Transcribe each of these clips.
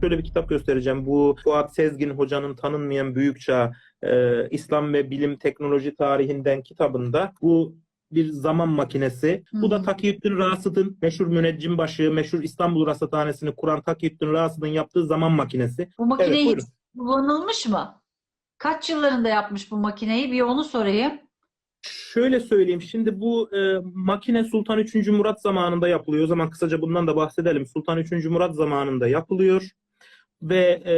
Şöyle bir kitap göstereceğim. Bu Fuat Sezgin Hoca'nın Tanınmayan Büyük Çağ, e, İslam ve Bilim Teknoloji Tarihinden kitabında bu bir zaman makinesi. Bu da. Takiyüddin Rasıd'ın meşhur müneccim başı, meşhur İstanbul Rasathanesi'ni kuran Takiyüddin Rasıd'ın yaptığı zaman makinesi. Bu makine Evet, kullanılmış mı? Kaç yıllarında yapmış bu makineyi? Bir onu sorayım. Şöyle söyleyeyim. Şimdi bu e, makine Sultan 3. Murat zamanında yapılıyor. O zaman kısaca bundan da bahsedelim. Sultan 3. Murat zamanında yapılıyor ve e,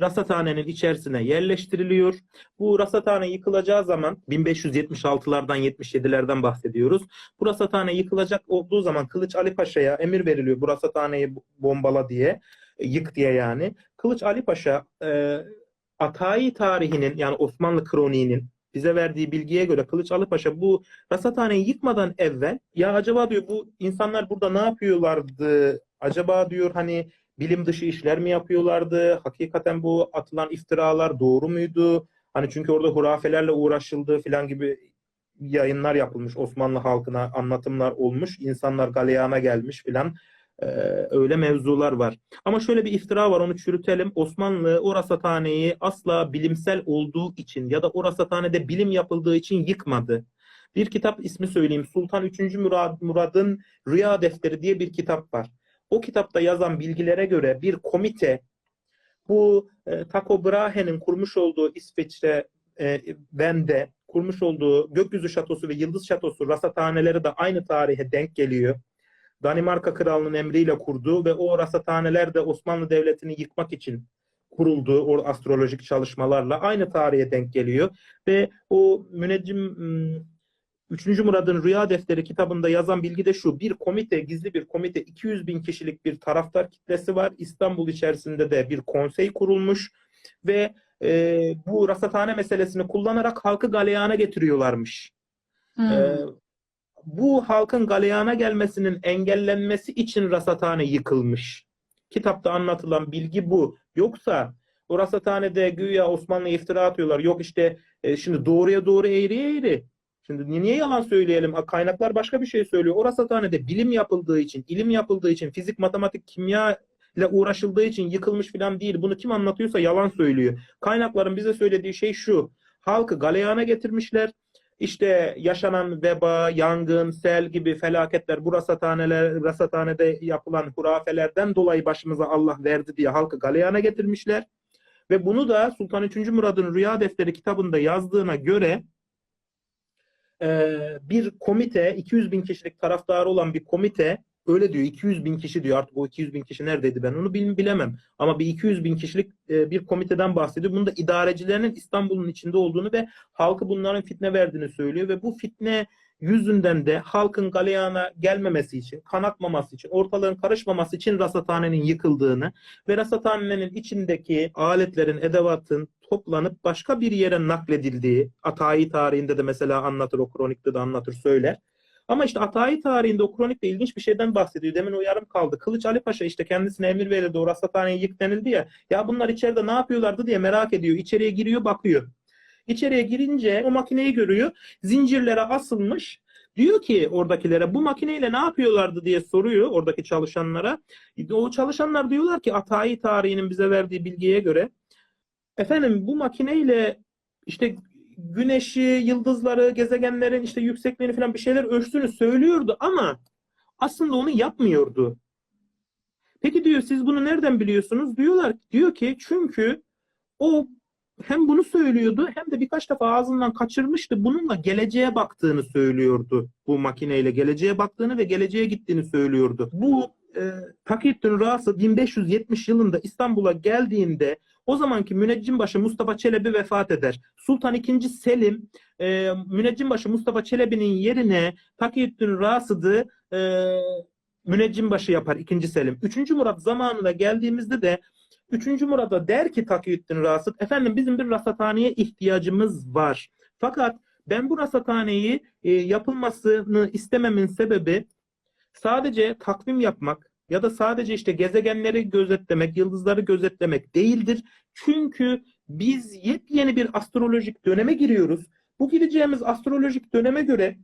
rasathanenin içerisine yerleştiriliyor. Bu rasathane yıkılacağı zaman 1576'lardan 77'lerden bahsediyoruz. Bu rasathane yıkılacak olduğu zaman Kılıç Ali Paşa'ya emir veriliyor bu rasathaneyi bombala diye, e, yık diye yani. Kılıç Ali Paşa e, Atayi tarihinin yani Osmanlı kroniğinin bize verdiği bilgiye göre Kılıç Ali Paşa bu rasathaneyi yıkmadan evvel ya acaba diyor bu insanlar burada ne yapıyorlardı? Acaba diyor hani bilim dışı işler mi yapıyorlardı? Hakikaten bu atılan iftiralar doğru muydu? Hani çünkü orada hurafelerle uğraşıldığı falan gibi yayınlar yapılmış Osmanlı halkına anlatımlar olmuş. İnsanlar galeyana gelmiş filan. Ee, öyle mevzular var. Ama şöyle bir iftira var onu çürütelim. Osmanlı o rasathaneyi asla bilimsel olduğu için ya da o rasathanede bilim yapıldığı için yıkmadı. Bir kitap ismi söyleyeyim. Sultan 3. Murad, Murad'ın Rüya Defteri diye bir kitap var. O kitapta yazan bilgilere göre bir komite bu e, Tycho Brahe'nin kurmuş olduğu İsveç'te e, Ven'de kurmuş olduğu Gökyüzü Şatosu ve Yıldız Şatosu rasathaneleri de aynı tarihe denk geliyor. Danimarka Kralının emriyle kurduğu ve o rasathaneler de Osmanlı Devleti'ni yıkmak için kuruldu o astrolojik çalışmalarla aynı tarihe denk geliyor ve o müneccim 3. Murad'ın Rüya Defteri kitabında yazan bilgi de şu. Bir komite, gizli bir komite, 200 bin kişilik bir taraftar kitlesi var. İstanbul içerisinde de bir konsey kurulmuş ve e, bu rasathane meselesini kullanarak halkı galeyana getiriyorlarmış. Hmm. Ee, bu halkın galeyana gelmesinin engellenmesi için rasathane yıkılmış. Kitapta anlatılan bilgi bu. Yoksa o rasathanede güya Osmanlı'ya iftira atıyorlar. Yok işte e, şimdi doğruya doğru eğriye eğri. Şimdi ni- niye yalan söyleyelim? Kaynaklar başka bir şey söylüyor. O rasathanede bilim yapıldığı için, ilim yapıldığı için, fizik, matematik, kimya ile uğraşıldığı için yıkılmış falan değil. Bunu kim anlatıyorsa yalan söylüyor. Kaynakların bize söylediği şey şu. Halkı galeyana getirmişler. İşte yaşanan veba, yangın, sel gibi felaketler bu rasathaneler, rasathanede yapılan hurafelerden dolayı başımıza Allah verdi diye halkı galeyana getirmişler. Ve bunu da Sultan 3. Murad'ın Rüya Defteri kitabında yazdığına göre e, bir komite, 200 bin kişilik taraftarı olan bir komite öyle diyor 200 bin kişi diyor artık o 200 bin kişi neredeydi ben onu bil- bilemem ama bir 200 bin kişilik e, bir komiteden bahsediyor. Bunun da idarecilerinin İstanbul'un içinde olduğunu ve halkı bunların fitne verdiğini söylüyor ve bu fitne yüzünden de halkın galeyana gelmemesi için, kan akmaması için, ortalığın karışmaması için rasathanenin yıkıldığını ve rasathanenin içindeki aletlerin, edevatın toplanıp başka bir yere nakledildiği, Atayi tarihinde de mesela anlatır, o kronikte de anlatır, söyler. Ama işte Atayi tarihinde o kronikte ilginç bir şeyden bahsediyor. Demin o yarım kaldı. Kılıç Ali Paşa işte kendisine emir verildi. O rasathaneyi yık denildi ya. Ya bunlar içeride ne yapıyorlardı diye merak ediyor. İçeriye giriyor bakıyor. İçeriye girince o makineyi görüyor. Zincirlere asılmış. Diyor ki oradakilere bu makineyle ne yapıyorlardı diye soruyor oradaki çalışanlara. O çalışanlar diyorlar ki Atayi tarihinin bize verdiği bilgiye göre efendim bu makineyle işte güneşi, yıldızları, gezegenlerin işte yüksekliğini falan bir şeyler ölçtüğünü söylüyordu ama aslında onu yapmıyordu. Peki diyor siz bunu nereden biliyorsunuz? Diyorlar diyor ki çünkü o hem bunu söylüyordu hem de birkaç defa ağzından kaçırmıştı. Bununla geleceğe baktığını söylüyordu. Bu makineyle geleceğe baktığını ve geleceğe gittiğini söylüyordu. Bu e, Takiyüddin Rası 1570 yılında İstanbul'a geldiğinde o zamanki müneccimbaşı Mustafa Çelebi vefat eder. Sultan II. Selim e, müneccimbaşı Mustafa Çelebi'nin yerine Takiyüddin Rasıd'ı e, müneccimbaşı yapar 2. Selim. 3. Murat zamanına geldiğimizde de 3. Murat'a der ki Takiyüddin Rasıd, efendim bizim bir rasathaneye ihtiyacımız var. Fakat ben bu rasathaneyi e, yapılmasını istememin sebebi sadece takvim yapmak ya da sadece işte gezegenleri gözetlemek, yıldızları gözetlemek değildir. Çünkü biz yepyeni bir astrolojik döneme giriyoruz. Bu gireceğimiz astrolojik döneme göre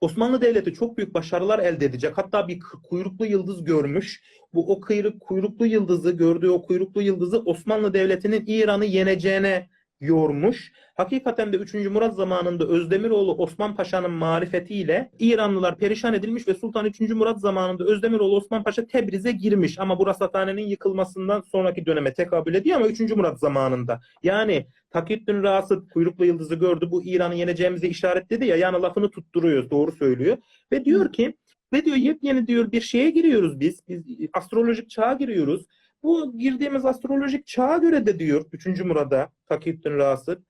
Osmanlı Devleti çok büyük başarılar elde edecek. Hatta bir kuyruklu yıldız görmüş. Bu o kuyruk, kuyruklu yıldızı gördüğü o kuyruklu yıldızı Osmanlı Devleti'nin İran'ı yeneceğine yormuş. Hakikaten de 3. Murat zamanında Özdemiroğlu Osman Paşa'nın marifetiyle İranlılar perişan edilmiş ve Sultan 3. Murat zamanında Özdemiroğlu Osman Paşa Tebriz'e girmiş. Ama bu rasathanenin yıkılmasından sonraki döneme tekabül ediyor ama 3. Murat zamanında. Yani Takiyüddin Rasıd kuyruklu yıldızı gördü. Bu İran'ı yeneceğimize işaretledi ya. Yani lafını tutturuyor. Doğru söylüyor. Ve diyor ki ve diyor yepyeni diyor bir şeye giriyoruz biz. Biz astrolojik çağa giriyoruz. Bu girdiğimiz astrolojik çağa göre de diyor 3. Murad'a Takiyüddin Rasıd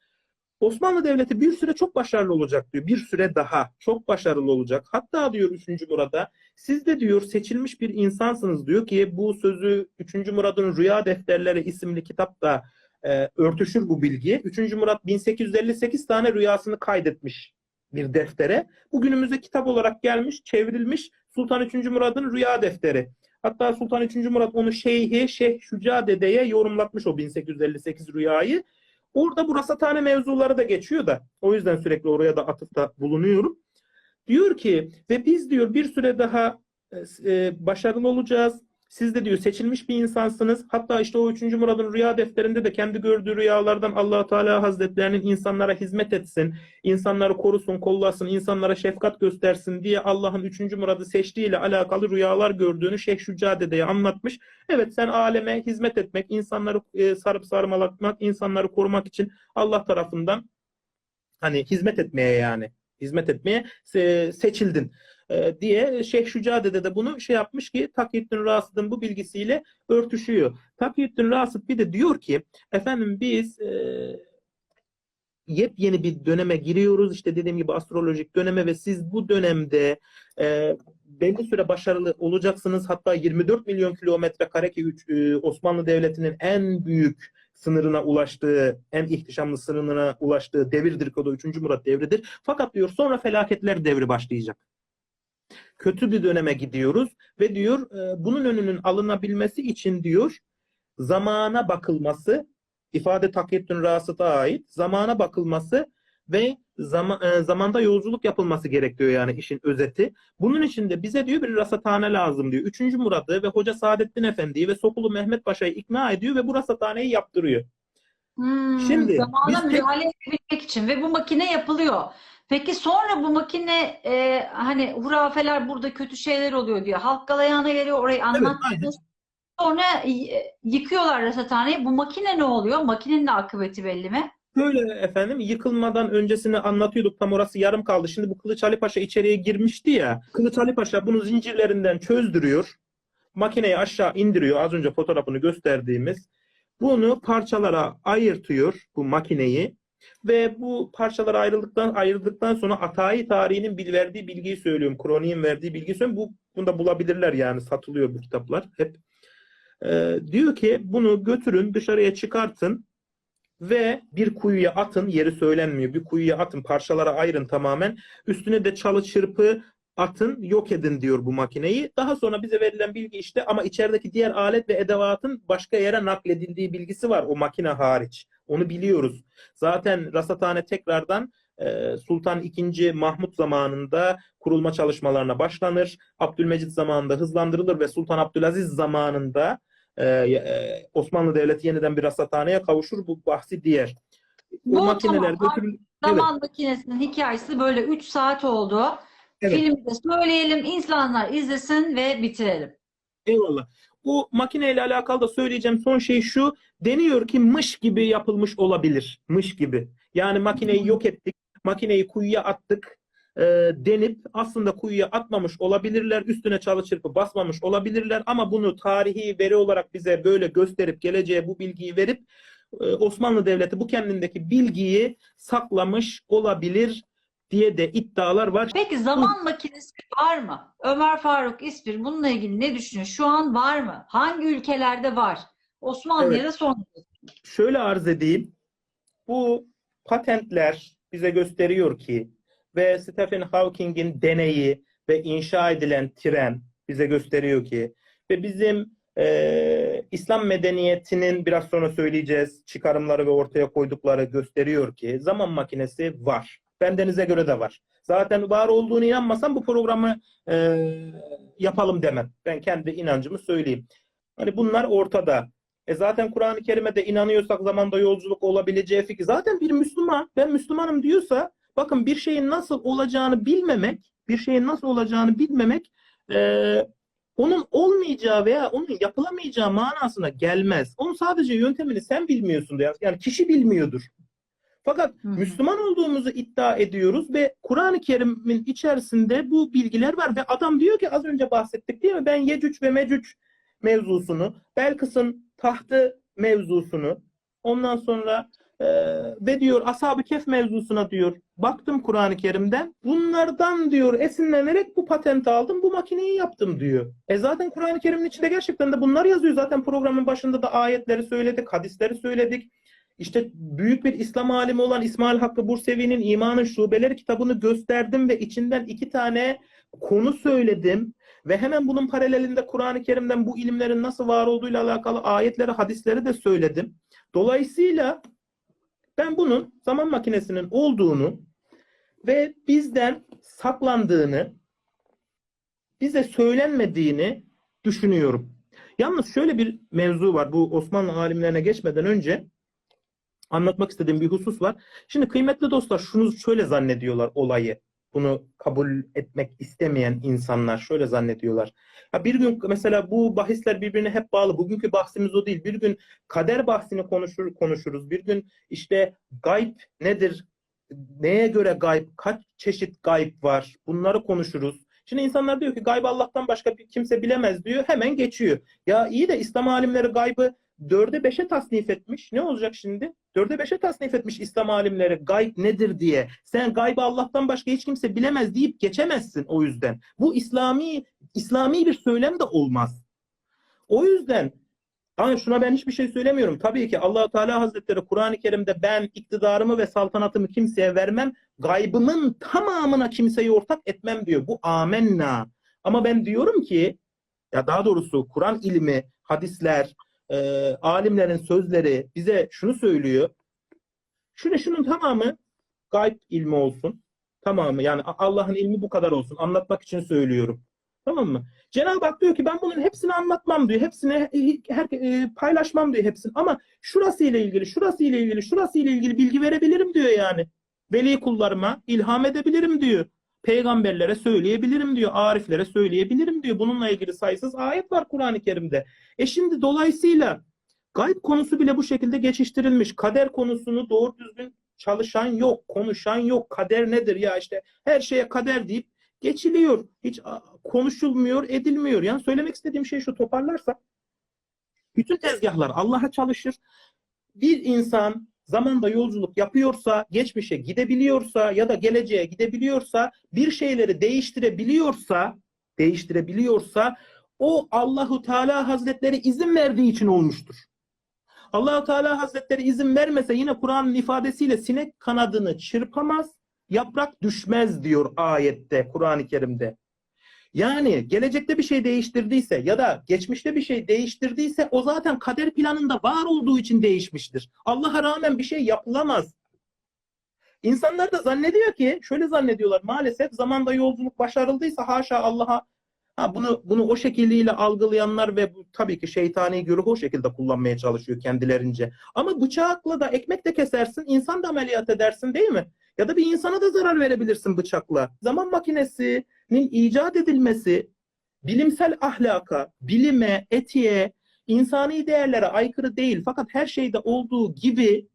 Osmanlı Devleti bir süre çok başarılı olacak diyor. Bir süre daha çok başarılı olacak. Hatta diyor 3. Murad'a siz de diyor seçilmiş bir insansınız diyor ki bu sözü 3. Murad'ın Rüya Defterleri isimli kitapta e, örtüşür bu bilgi. 3. Murat 1858 tane rüyasını kaydetmiş bir deftere. Bugünümüze kitap olarak gelmiş, çevrilmiş Sultan 3. Murad'ın Rüya Defteri. Hatta Sultan 3. Murat onu Şeyhi Şeyh Şuca Dede'ye yorumlatmış o 1858 rüyayı. Orada bu rasathane mevzuları da geçiyor da o yüzden sürekli oraya da atıfta bulunuyorum. Diyor ki ve biz diyor bir süre daha e, başarılı olacağız. Siz de diyor seçilmiş bir insansınız. Hatta işte o 3. Murad'ın rüya defterinde de kendi gördüğü rüyalardan allah Teala Hazretlerinin insanlara hizmet etsin, insanları korusun, kollasın, insanlara şefkat göstersin diye Allah'ın 3. Murad'ı seçtiğiyle alakalı rüyalar gördüğünü Şeyh Şuca Dede'ye anlatmış. Evet sen aleme hizmet etmek, insanları e, sarıp sarmalatmak, insanları korumak için Allah tarafından hani hizmet etmeye yani hizmet etmeye se- seçildin e, diye Şeyh Şuca Dede de bunu şey yapmış ki Takiyüddin Rasıd'ın bu bilgisiyle örtüşüyor. Takiyüddin Rasıd bir de diyor ki efendim biz e, yepyeni bir döneme giriyoruz. İşte dediğim gibi astrolojik döneme ve siz bu dönemde e, belli süre başarılı olacaksınız. Hatta 24 milyon kilometre kare ki e, Osmanlı Devleti'nin en büyük sınırına ulaştığı, en ihtişamlı sınırına ulaştığı devirdir o da 3. Murat devridir. Fakat diyor sonra felaketler devri başlayacak. Kötü bir döneme gidiyoruz ve diyor e, bunun önünün alınabilmesi için diyor zamana bakılması ifade Takiyüddin Rasıd'a ait zamana bakılması ve zaman, e, zamanda yolculuk yapılması gerekiyor yani işin özeti. Bunun için de bize diyor bir rasathane lazım diyor. Üçüncü Murat'ı ve Hoca Saadettin Efendi'yi ve Sokulu Mehmet Paşa'yı ikna ediyor ve bu rasathaneyi yaptırıyor. Hmm, Şimdi zamana müdahale edebilmek için ve bu makine yapılıyor. Peki sonra bu makine e, hani hurafeler burada kötü şeyler oluyor diyor. Halk galeyana geliyor orayı anlattınız. Sonra y- yıkıyorlar rasathaneyi. Bu makine ne oluyor? Makinenin de akıbeti belli mi? Böyle efendim yıkılmadan öncesini anlatıyorduk tam orası yarım kaldı. Şimdi bu Kılıç Ali Paşa içeriye girmişti ya. Kılıç Ali Paşa bunu zincirlerinden çözdürüyor. Makineyi aşağı indiriyor. Az önce fotoğrafını gösterdiğimiz. Bunu parçalara ayırtıyor bu makineyi. Ve bu parçalara ayrıldıktan ayrıldıktan sonra Atayi tarihinin bil verdiği bilgiyi söylüyorum. Kroniğin verdiği bilgiyi söylüyorum. Bu, bunu da bulabilirler yani satılıyor bu kitaplar hep. Ee, diyor ki bunu götürün dışarıya çıkartın ve bir kuyuya atın. Yeri söylenmiyor. Bir kuyuya atın. Parçalara ayırın tamamen. Üstüne de çalı çırpı atın. Yok edin diyor bu makineyi. Daha sonra bize verilen bilgi işte ama içerideki diğer alet ve edevatın başka yere nakledildiği bilgisi var o makine hariç. Onu biliyoruz. Zaten rasathane tekrardan e, Sultan II. Mahmut zamanında kurulma çalışmalarına başlanır. Abdülmecit zamanında hızlandırılır ve Sultan Abdülaziz zamanında e, e, Osmanlı Devleti yeniden bir rasathaneye kavuşur. Bu bahsi diğer. Bu Bu makineler tamam. götürül- Zaman makinesinin hikayesi böyle 3 saat oldu. Evet. Filmi de söyleyelim, insanlar izlesin ve bitirelim. Eyvallah. Bu makineyle alakalı da söyleyeceğim son şey şu. Deniyor ki mış gibi yapılmış olabilir. Mış gibi. Yani makineyi yok ettik. Makineyi kuyuya attık. e, denip aslında kuyuya atmamış olabilirler. Üstüne çalı çırpı basmamış olabilirler. Ama bunu tarihi veri olarak bize böyle gösterip geleceğe bu bilgiyi verip e, Osmanlı Devleti bu kendindeki bilgiyi saklamış olabilir diye de iddialar var. Peki zaman makinesi var mı? Ömer Faruk İspir bununla ilgili ne düşünüyor? Şu an var mı? Hangi ülkelerde var? Osmanlı'ya da son. şöyle arz edeyim. Bu patentler bize gösteriyor ki ve Stephen Hawking'in deneyi ve inşa edilen tren bize gösteriyor ki ve bizim e, İslam medeniyetinin biraz sonra söyleyeceğiz çıkarımları ve ortaya koydukları gösteriyor ki zaman makinesi var. Bendenize göre de var. Zaten var olduğunu inanmasam bu programı e, yapalım demem. Ben kendi inancımı söyleyeyim. Hani bunlar ortada. E zaten Kur'an-ı Kerim'e de inanıyorsak zamanda yolculuk olabileceği fikri. Zaten bir Müslüman, ben Müslümanım diyorsa bakın bir şeyin nasıl olacağını bilmemek, bir şeyin nasıl olacağını bilmemek e, onun olmayacağı veya onun yapılamayacağı manasına gelmez. Onun sadece yöntemini sen bilmiyorsun. Yani kişi bilmiyordur. Fakat Hı hı. Müslüman olduğumuzu iddia ediyoruz ve Kur'an-ı Kerim'in içerisinde bu bilgiler var ve adam diyor ki az önce bahsettik değil mi? Ben Yecüc ve Mecüc mevzusunu, Belkıs'ın tahtı mevzusunu, ondan sonra e, ve diyor Ashab-ı Kehf mevzusuna diyor baktım Kur'an-ı Kerim'den bunlardan diyor esinlenerek bu patenti aldım bu makineyi yaptım diyor. E zaten Kur'an-ı Kerim'in içinde gerçekten de bunlar yazıyor. Zaten programın başında da ayetleri söyledik, hadisleri söyledik. İşte büyük bir İslam alimi olan İsmail Hakkı Bursevi'nin İmanın Şubeleri kitabını gösterdim ve içinden iki tane konu söyledim. Ve hemen bunun paralelinde Kur'an-ı Kerim'den bu ilimlerin nasıl var olduğuyla alakalı ayetleri, hadisleri de söyledim. Dolayısıyla ben bunun zaman makinesinin olduğunu ve bizden saklandığını, bize söylenmediğini düşünüyorum. Yalnız şöyle bir mevzu var. Bu Osmanlı alimlerine geçmeden önce anlatmak istediğim bir husus var. Şimdi kıymetli dostlar şunu şöyle zannediyorlar olayı. Bunu kabul etmek istemeyen insanlar şöyle zannediyorlar. Ha bir gün mesela bu bahisler birbirine hep bağlı. Bugünkü bahsimiz o değil. Bir gün kader bahsini konuşur, konuşuruz. Bir gün işte gayb nedir? Neye göre gayb? Kaç çeşit gayb var? Bunları konuşuruz. Şimdi insanlar diyor ki gaybı Allah'tan başka bir kimse bilemez diyor. Hemen geçiyor. Ya iyi de İslam alimleri gaybı dörde beşe tasnif etmiş. Ne olacak şimdi? Dörde beşe tasnif etmiş İslam alimleri gayb nedir diye. Sen gaybı Allah'tan başka hiç kimse bilemez deyip geçemezsin o yüzden. Bu İslami İslami bir söylem de olmaz. O yüzden ama şuna ben hiçbir şey söylemiyorum. Tabii ki allah Teala Hazretleri Kur'an-ı Kerim'de ben iktidarımı ve saltanatımı kimseye vermem, gaybımın tamamına kimseyi ortak etmem diyor. Bu amenna. Ama ben diyorum ki, ya daha doğrusu Kur'an ilmi, hadisler, e, alimlerin sözleri bize şunu söylüyor. Şunu şunun tamamı gayb ilmi olsun. Tamamı yani Allah'ın ilmi bu kadar olsun. Anlatmak için söylüyorum. Tamam mı? Cenab-ı Hak diyor ki ben bunun hepsini anlatmam diyor. Hepsini her, e, paylaşmam diyor hepsini. Ama şurası ile ilgili, şurası ile ilgili, şurası ile ilgili bilgi verebilirim diyor yani. Veli kullarıma ilham edebilirim diyor. Peygamberlere söyleyebilirim diyor. Ariflere söyleyebilirim diyor. Bununla ilgili sayısız ayet var Kur'an-ı Kerim'de. E şimdi dolayısıyla gayb konusu bile bu şekilde geçiştirilmiş. Kader konusunu doğru düzgün çalışan yok, konuşan yok. Kader nedir ya işte her şeye kader deyip geçiliyor. Hiç konuşulmuyor, edilmiyor. Yani söylemek istediğim şey şu toparlarsak bütün tezgahlar Allah'a çalışır. Bir insan zamanda yolculuk yapıyorsa, geçmişe gidebiliyorsa ya da geleceğe gidebiliyorsa, bir şeyleri değiştirebiliyorsa, değiştirebiliyorsa o Allahu Teala Hazretleri izin verdiği için olmuştur. Allahu Teala Hazretleri izin vermese yine Kur'an'ın ifadesiyle sinek kanadını çırpamaz, yaprak düşmez diyor ayette Kur'an-ı Kerim'de. Yani gelecekte bir şey değiştirdiyse ya da geçmişte bir şey değiştirdiyse o zaten kader planında var olduğu için değişmiştir. Allah'a rağmen bir şey yapılamaz. İnsanlar da zannediyor ki şöyle zannediyorlar maalesef zamanda yolculuk başarıldıysa haşa Allah'a ha bunu bunu o şekilde algılayanlar ve bu tabii ki şeytani güruh o şekilde kullanmaya çalışıyor kendilerince. Ama bıçakla da ekmek de kesersin, insan da ameliyat edersin değil mi? Ya da bir insana da zarar verebilirsin bıçakla. Zaman makinesinin icat edilmesi bilimsel ahlaka, bilime, etiğe, insani değerlere aykırı değil. Fakat her şeyde olduğu gibi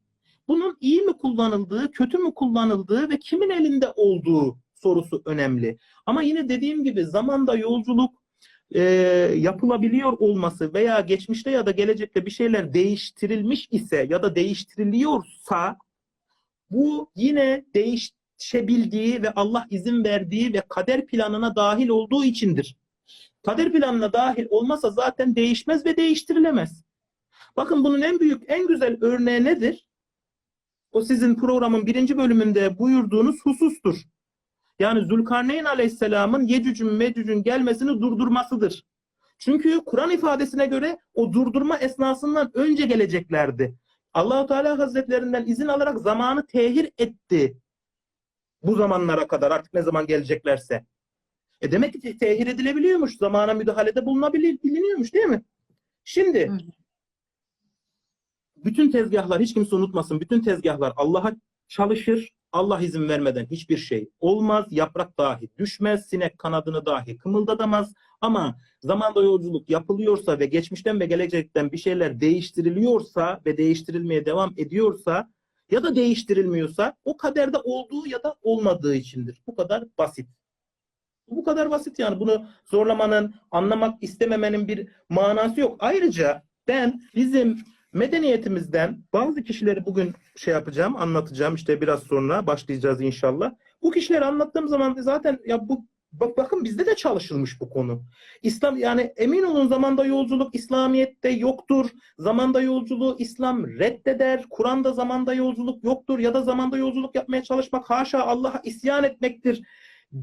bunun iyi mi kullanıldığı, kötü mü kullanıldığı ve kimin elinde olduğu sorusu önemli. Ama yine dediğim gibi zamanda yolculuk e, yapılabiliyor olması veya geçmişte ya da gelecekte bir şeyler değiştirilmiş ise ya da değiştiriliyorsa bu yine değişebildiği ve Allah izin verdiği ve kader planına dahil olduğu içindir. Kader planına dahil olmasa zaten değişmez ve değiştirilemez. Bakın bunun en büyük, en güzel örneği nedir? O sizin programın birinci bölümünde buyurduğunuz husustur. Yani Zülkarneyn Aleyhisselam'ın Yecüc'ün Mecüc'ün gelmesini durdurmasıdır. Çünkü Kur'an ifadesine göre o durdurma esnasından önce geleceklerdi. Allahu Teala Hazretlerinden izin alarak zamanı tehir etti. Bu zamanlara kadar artık ne zaman geleceklerse. E demek ki te- tehir edilebiliyormuş. Zamana müdahalede bulunabilir, biliniyormuş değil mi? Şimdi Hı. bütün tezgahlar hiç kimse unutmasın. Bütün tezgahlar Allah'a çalışır. Allah izin vermeden hiçbir şey olmaz. Yaprak dahi düşmez. Sinek kanadını dahi kımıldatamaz. Ama zamanda yolculuk yapılıyorsa ve geçmişten ve gelecekten bir şeyler değiştiriliyorsa ve değiştirilmeye devam ediyorsa ya da değiştirilmiyorsa o kaderde olduğu ya da olmadığı içindir. Bu kadar basit. Bu kadar basit yani. Bunu zorlamanın, anlamak istememenin bir manası yok. Ayrıca ben bizim medeniyetimizden bazı kişileri bugün şey yapacağım, anlatacağım. İşte biraz sonra başlayacağız inşallah. Bu kişileri anlattığım zaman zaten ya bu bak bakın bizde de çalışılmış bu konu. İslam yani emin olun zamanda yolculuk İslamiyet'te yoktur. Zamanda yolculuğu İslam reddeder. Kur'an'da zamanda yolculuk yoktur ya da zamanda yolculuk yapmaya çalışmak haşa Allah'a isyan etmektir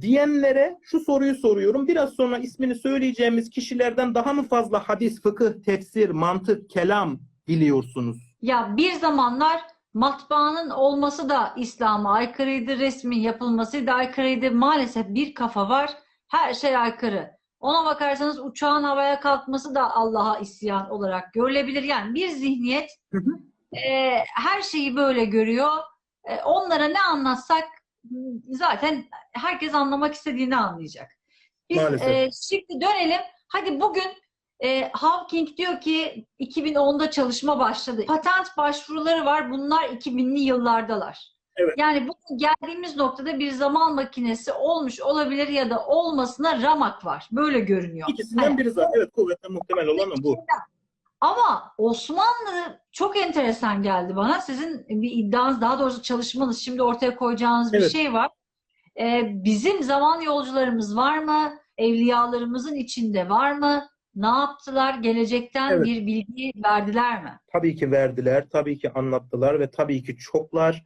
diyenlere şu soruyu soruyorum. Biraz sonra ismini söyleyeceğimiz kişilerden daha mı fazla hadis, fıkıh, tefsir, mantık, kelam biliyorsunuz? Ya bir zamanlar matbaanın olması da İslam'a aykırıydı, resmin yapılması da aykırıydı. Maalesef bir kafa var, her şey aykırı. Ona bakarsanız uçağın havaya kalkması da Allah'a isyan olarak görülebilir. Yani bir zihniyet Hı hı. e, her şeyi böyle görüyor. E, onlara ne anlatsak zaten herkes anlamak istediğini anlayacak. Biz Maalesef. e, şimdi dönelim. Hadi bugün e, Hawking diyor ki 2010'da çalışma başladı. Patent başvuruları var. Bunlar 2000'li yıllardalar. Evet. Yani bugün geldiğimiz noktada bir zaman makinesi olmuş olabilir ya da olmasına ramak var. Böyle görünüyor. İkisinden Hani- biri zaten. Evet kuvvetle muhtemel olan bu. ama Osmanlı çok enteresan geldi bana. Sizin bir iddianız, daha doğrusu çalışmanız, şimdi ortaya koyacağınız bir Evet. şey var. Ee, bizim zaman yolcularımız var mı? Evliyalarımızın içinde var mı? Ne yaptılar? Gelecekten Evet. bir bilgi verdiler mi? Tabii ki verdiler, tabii ki anlattılar ve tabii ki çoklar.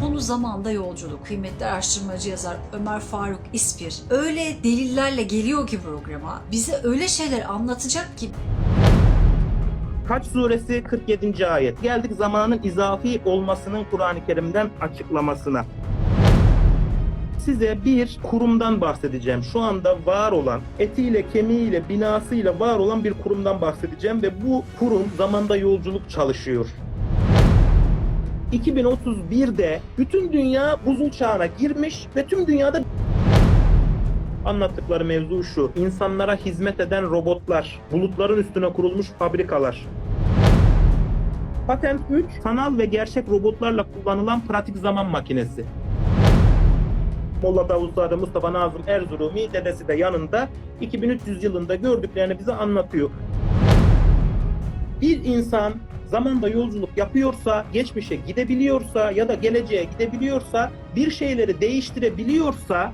Konu zamanda yolculuk. Kıymetli araştırmacı yazar Ömer Faruk İspir öyle delillerle geliyor ki programa. Bize öyle şeyler anlatacak ki Haç suresi 47. ayet. Geldik zamanın izafi olmasının Kur'an-ı Kerim'den açıklamasına. Size bir kurumdan bahsedeceğim. Şu anda var olan, etiyle, kemiğiyle, binasıyla var olan bir kurumdan bahsedeceğim ve bu kurum zamanda yolculuk çalışıyor. 2031'de bütün dünya buzul çağına girmiş ve tüm dünyada anlattıkları mevzu şu. İnsanlara hizmet eden robotlar, bulutların üstüne kurulmuş fabrikalar. Patent 3, sanal ve gerçek robotlarla kullanılan pratik zaman makinesi. Molla Davuzzadı Mustafa Nazım Erzurumi dedesi de yanında 2300 yılında gördüklerini bize anlatıyor. Bir insan zamanda yolculuk yapıyorsa, geçmişe gidebiliyorsa ya da geleceğe gidebiliyorsa, bir şeyleri değiştirebiliyorsa